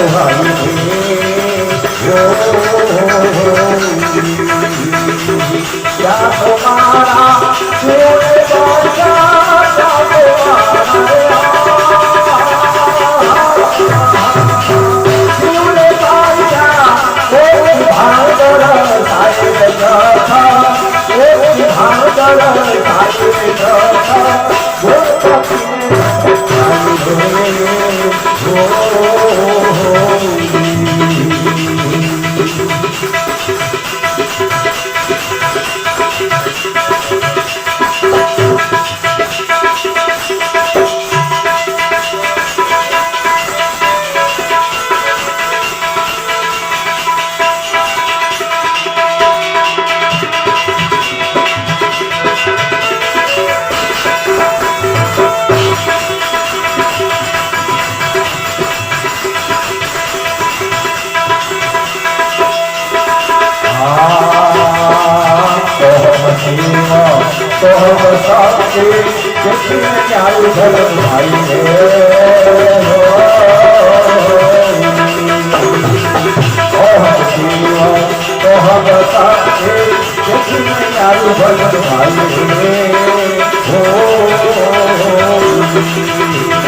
Oh. हो साथी जिसने चारू धर्म भाई Oh, oh, oh, oh.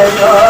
Lord.